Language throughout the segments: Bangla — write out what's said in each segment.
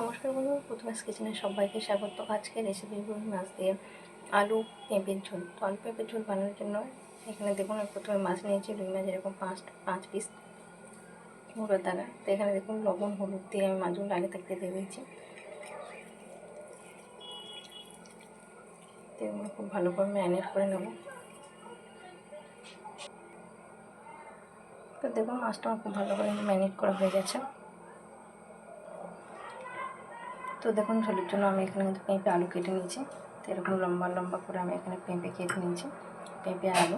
নমস্কার বন্ধু প্রথমে কিচেনে সবাইকে স্বাগত। আজকে রেসিপি মাছ দিয়ে আলু, পেঁপের ঝোল। তো আলু, পেঁপের ঝোল বানানোর জন্য এখানে দেখুন প্রথমে মাছ নিয়েছি, রুই মাছ এরকম পাঁচ পাঁচ পিস মুড়োর দ্বারা তো এখানে দেখুন, লবণ, হলুদ দিয়ে আমি মাছগুলো আগে থাকতে দিয়ে দিয়েছি। তো খুব ভালো করে ম্যারিনেট করে নেব। তো দেখুন, মাছটা আমার খুব ভালো করে ম্যারিনেট করা হয়ে গেছে। তো দেখুন, ঝোলের জন্য আমি এখানে কিন্তু পেঁপে আলু কেটে নিয়েছি। তো এরকম লম্বা লম্বা করে আমি এখানে পেঁপে কেটে নিয়েছি। পেঁপে, আলু।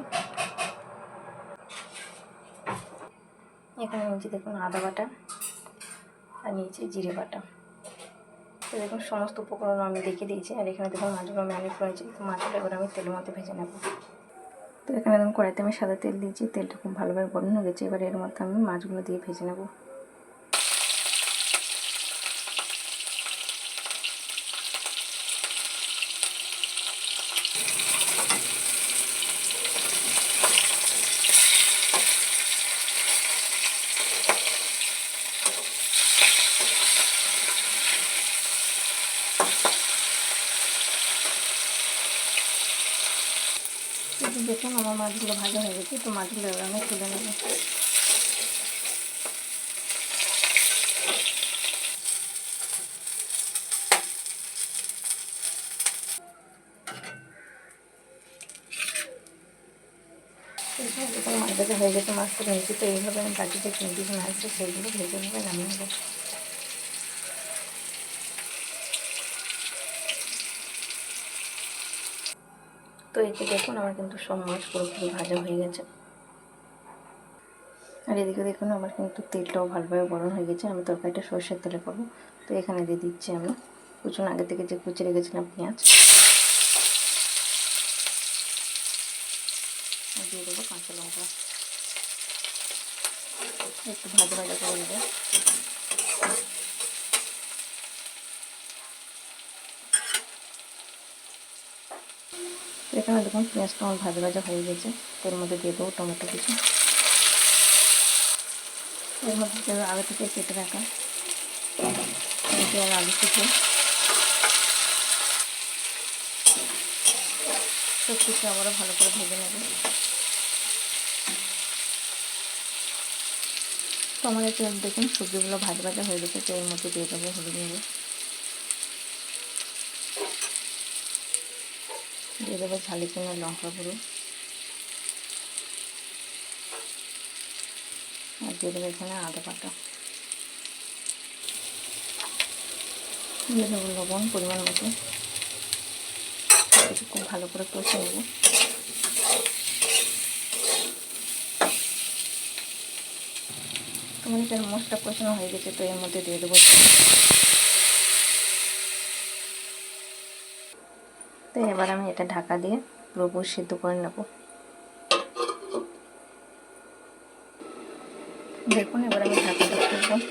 এখানে নিয়েছি দেখুন আদা বাটা আর নিয়েছি জিরে বাটা। তো দেখুন, সমস্ত উপকরণ আমি দেখে দিয়েছি। আর এখানে দেখুন মাছগুলো ম্যারিনেট করেছি তো মাছগুলো এবার আমি তেলের মধ্যে ভেজে নেব। তো এখানে দেখুন কড়াইতে আমি সাদা তেল দিয়েছি। তেলটা খুব ভালোভাবে গরম হয়ে গেছে। এবার এর মধ্যে আমি মাছগুলো দিয়ে ভেজে নেব কিন্তু দেখুন, আমার মাছগুলো ভাজা হয়ে গেছে, তো মাছগুলো এবার আমি তুলে নেব। মাছ ভাজা হয়ে গেছে, মাছটা নিয়েছি তো এইভাবে আমি বাটিতে তিন পিস মাছ সেগুলো ভেজে নেবে, নামিয়ে নেব। তো এতে দেখুন, আমার কিন্তু সব মাছ পুরোপুরি ভাজা হয়ে গেছে। আর এদিকে দেখুন, আমার কিন্তু তেলটাও ভালোভাবে গরম হয়ে গেছে। আমি তরকারিটা সর্ষের তেলে করব। তো এখানে দিয়ে দিচ্ছি আমি কুচুন, আগে থেকে যে কুচে রেখেছিলাম পেঁয়াজ। দিয়ে দেবো কাঁচা লঙ্কা। একটু ভাজা ভাজা করে নেবে। এখানে দেখুন পেঁয়াজটা আমার ভাজা ভাজা হয়ে গেছে। এর মধ্যে দিয়ে দেবো টমেটো কিছু। এর মধ্যে আগে থেকে কেটে রাখা আর আলু কিছু সব কিছু আবারও ভালো করে ভেজে নেবে। তো আমার দেখুন সবজিগুলো ভাজা ভাজা হয়ে গেছে, তো এর মধ্যে দিয়ে দেবো হলুদ নেবে দিয়ে দেবো ঝালি কিনে লঙ্কা গুঁড়ো। আর দিয়ে দেবো এখানে আদা বাটা। দিয়ে দেবো লবণ পরিমাণ মতো। খুব ভালো করে কষে নেব। তোমার মশলা কষানো হয়ে গেছে, তো এর মধ্যে দিয়ে দেবো তো এবার আমি এটা ঢাকা দিয়ে পুরোপুরি সিদ্ধ করে নেব। দেখুন, এবার আমি ঢাকা খুলব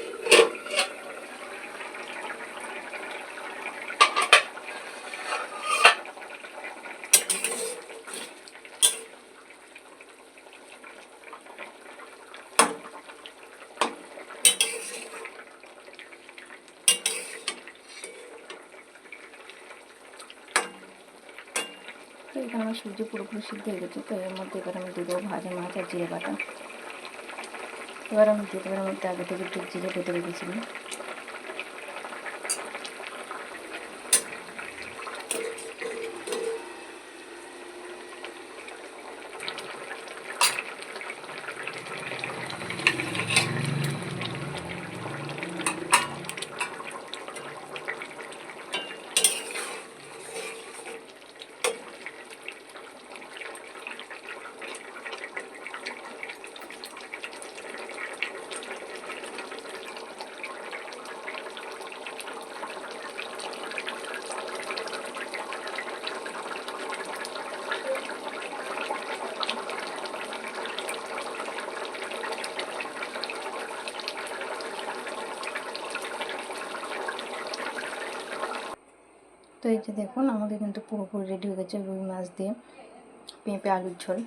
তো এখানে আমার সবজি পুরোপুরি সিদ্ধ হয়ে গেছে, তো এর মধ্যে এবার আমি দেবো ভাজা মাছ আর জিরে বাটা। এবার আমি দিয়ে দেবার মধ্যে আগে থেকে একটু জিরে বেটে রেখেছিলাম। তো এই যে দেখুন, আমাদের কিন্তু পুরোপুরি রেডি হয়ে গেছে রুই মাছ দিয়ে পেঁপে, আলুর ঝোল।